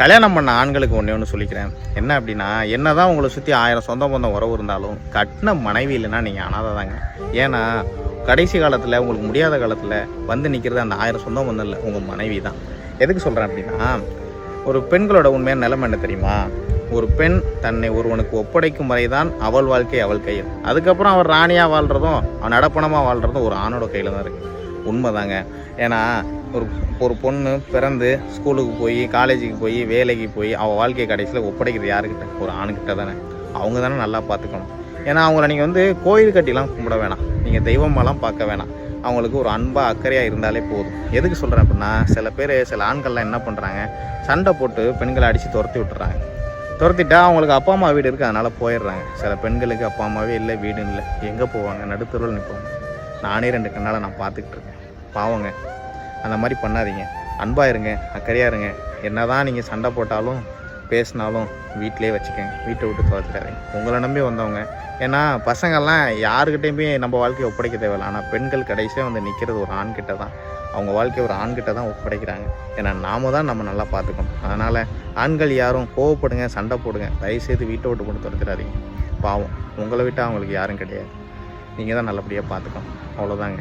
கல்யாணம் பண்ண ஆண்களுக்கு ஒன்றே ஒன்று சொல்லிக்கிறேன். என்ன அப்படின்னா என்ன தான் உங்களை சுற்றி ஆயிரம் சொந்த பந்தம் உறவு இருந்தாலும் கட்டின மனைவி இல்லைன்னா நீங்கள் அனாதை தாங்க ஏன்னா கடைசி காலத்தில் உங்களுக்கு முடியாத காலத்தில் வந்து நிற்கிறது அந்த ஆயிரம் சொந்த பந்தம் இல்லை உங்கள் மனைவி தான் எதுக்கு சொல்கிறேன் அப்படின்னா ஒரு பெண்களோட உண்மையான நிலைமை என்ன தெரியுமா? ஒரு பெண் தன்னை ஒருவனுக்கு ஒப்படைக்கும் வரைதான் அவள் வாழ்க்கை அவள் கையில். அதுக்கப்புறம் அவன் ராணியாக வாழ்கிறதும் அவன் நடப்பணமாக வாழ்கிறதும் ஒரு ஆணோட கையில் தான் இருக்குது உண்மைதாங்க. ஏன்னா ஒரு ஒரு பொண்ணு பிறந்து ஸ்கூலுக்கு போய் காலேஜுக்கு போய் வேலைக்கு போய் அவள் வாழ்க்கை கடைசியில் ஒப்படைக்கிறது யாருக்கிட்ட? ஒரு ஆணுக்கிட்ட தானே. அவங்க தானே நல்லா பார்த்துக்கணும். ஏன்னா அவங்கள நீங்கள் வந்து கோயில் கட்டிலாம் கும்பிட வேணாம். நீங்கள் தெய்வமெல்லாம் பார்க்க வேணாம். அவங்களுக்கு ஒரு அன்பாக அக்கறையாக இருந்தாலே போதும். எதுக்கு சொல்கிறேன் அப்படின்னா சில பேர் சில ஆண்கள்லாம் என்ன பண்ணுறாங்க சண்டை போட்டு பெண்களை அடித்து துரத்தி விட்டுறாங்க. துரத்திட்டா அவங்களுக்கு அப்பா அம்மா வீடு இருக்குது அதனால் போயிடுறாங்க. சில பெண்களுக்கு அப்பா அம்மாவே இல்லை வீடு இல்லை. எங்கே போவாங்க? நடுத்தருவில் நிற்போம் நானே ரெண்டு கண்ணால் நான் பார்த்துக்கிட்டு இருக்கேன். பாவங்க. அந்த மாதிரி பண்ணாதீங்க. அன்பாக இருங்க அக்கறையாக இருங்க. என்ன தான் நீங்கள் சண்டை போட்டாலும் பேசினாலும் வீட்டிலே வச்சுக்கோங்க. வீட்டை விட்டு துரத்துறாதீங்க உங்களை நம்பி வந்தவங்க ஏன்னா பசங்கள்லாம் யாருக்கிட்டையுமே நம்ம வாழ்க்கையை ஒப்படைக்க தேவையில்ல. ஆனால் பெண்கள் கடைசியாக வந்து நிற்கிறது ஒரு ஆண்கிட்ட தான். அவங்க வாழ்க்கையை ஒரு ஆண்கிட்ட தான் ஒப்படைக்கிறாங்க. ஏன்னா நாம தான் நம்ம நல்லா பார்த்துக்கணும். அதனால் ஆண்கள் யாரும் கோவப்படுங்க சண்டை போடுங்க. தயவுசெய்து வீட்டை விட்டு கொண்டு துரத்துறாதீங்க பாவம். உங்களை விட்டால் அவங்களுக்கு யாரும் கிடையாது. நீங்கள் தான் நல்லபடியாக பார்த்துக்கணும். அவ்வளோதாங்க